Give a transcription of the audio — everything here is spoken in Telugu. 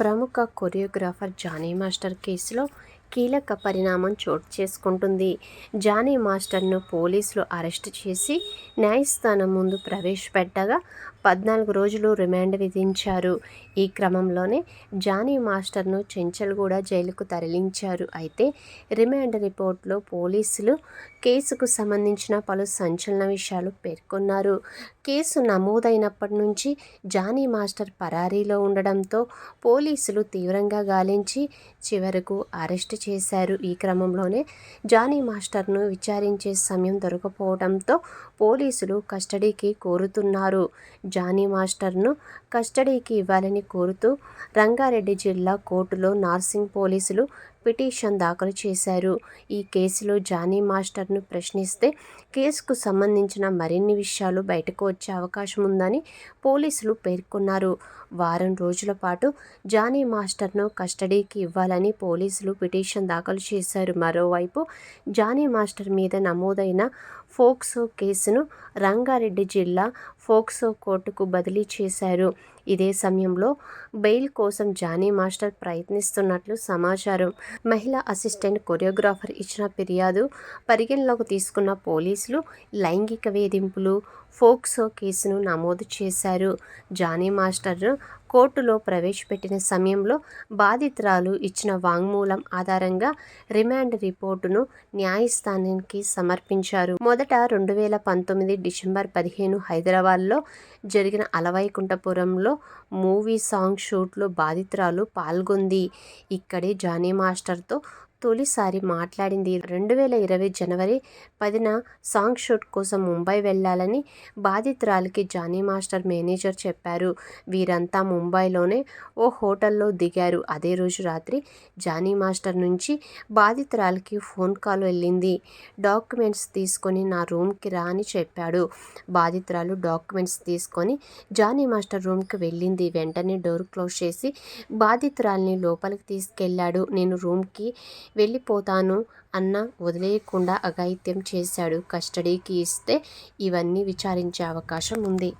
ప్రముఖ కొరియోగ్రాఫర్ జానీ మాస్టర్ కేసులో కీలక పరిణామం చోటు చేసుకుంటుంది. జానీ మాస్టర్ను పోలీసులు అరెస్ట్ చేసి న్యాయస్థానం ముందు ప్రవేశపెట్టగా పద్నాలుగు రోజులు రిమాండ్ విధించారు. ఈ క్రమంలోనే జానీ మాస్టర్ను చెంచల్గూడ జైలుకు తరలించారు. అయితే రిమాండ్ రిపోర్ట్లో పోలీసులు కేసుకు సంబంధించిన పలు సంచలన విషయాలు పేర్కొన్నారు. కేసు నమోదైనప్పటి నుంచి జానీ మాస్టర్ పరారీలో ఉండడంతో పోలీసులు తీవ్రంగా గాలించి చివరకు అరెస్ట్ చేశారు. ఈ క్రమంలోనే జానీ మాస్టర్ను విచారించే సమయం దొరకపోవడంతో పోలీసులు కస్టడీకి కోరుతున్నారు. జానీ మాస్టర్ను కస్టడీకి ఇవ్వాలని కోరుతూ రంగారెడ్డి జిల్లా కోర్టులో నార్సింగ్ పోలీసులు పిటిషన్ దాఖలు చేశారు. ఈ కేసులో జానీ మాస్టర్ను ప్రశ్నిస్తే కేసుకు సంబంధించిన మరిన్ని విషయాలు బయటకు వచ్చే అవకాశం ఉందని పోలీసులు పేర్కొన్నారు. వారం రోజుల పాటు జానీ మాస్టర్ను కస్టడీకి ఇవ్వాలని పోలీసులు పిటిషన్ దాఖలు చేశారు. మరోవైపు జానీ మాస్టర్ మీద నమోదైన ఫోక్సో కేసును రంగారెడ్డి జిల్లా ఫోక్సో కోర్టుకు బదిలీ చేశారు. ఇదే సమయంలో బెయిల్ కోసం జానీ మాస్టర్ ప్రయత్నిస్తున్నట్లు సమాచారం. మహిళా అసిస్టెంట్ కొరియోగ్రాఫర్ ఇచ్చిన ఫిర్యాదు పరిగణలోకి తీసుకున్న పోలీసులు లైంగిక వేధింపులు ఫోక్సో కేసును నమోదు చేశారు. జానీ మాస్టర్ను కోర్టులో ప్రవేశపెట్టిన సమయంలో బాధితురాలు ఇచ్చిన వాంగ్మూలం ఆధారంగా రిమాండ్ రిపోర్టును న్యాయస్థానానికి సమర్పించారు. మొదట రెండు వేల పంతొమ్మిది డిసెంబర్ పదిహేను హైదరాబాద్లో జరిగిన అలవైకుంఠపురంలో మూవీ సాంగ్ షూట్లో బాధితురాలు పాల్గొంది. ఇక్కడే జానీ మాస్టర్తో తొలిసారి మాట్లాడింది. రెండు వేల ఇరవై జనవరి పదిన సాంగ్ షూట్ కోసం ముంబై వెళ్ళాలని బాధితురాలికి జానీ మాస్టర్ మేనేజర్ చెప్పారు. వీరంతా ముంబైలోనే ఓ హోటల్లో దిగారు. అదే రోజు రాత్రి జానీ మాస్టర్ నుంచి బాధితురాలికి ఫోన్ కాల్ వెళ్ళింది. డాక్యుమెంట్స్ తీసుకొని నా రూమ్కి రా అని చెప్పాడు. బాధితురాలు డాక్యుమెంట్స్ తీసుకొని జానీ మాస్టర్ రూమ్కి వెళ్ళింది. వెంటనే డోర్ క్లోజ్ చేసి బాధితురాల్ని లోపలికి తీసుకెళ్ళాడు. నేను రూమ్కి వెళ్ళిపోతాను అన్న వదిలేయకుండా అఘాయిత్యం చేశాడు. కస్టడీకి ఇస్తే ఇవన్నీ విచారించే అవకాశం ఉంది.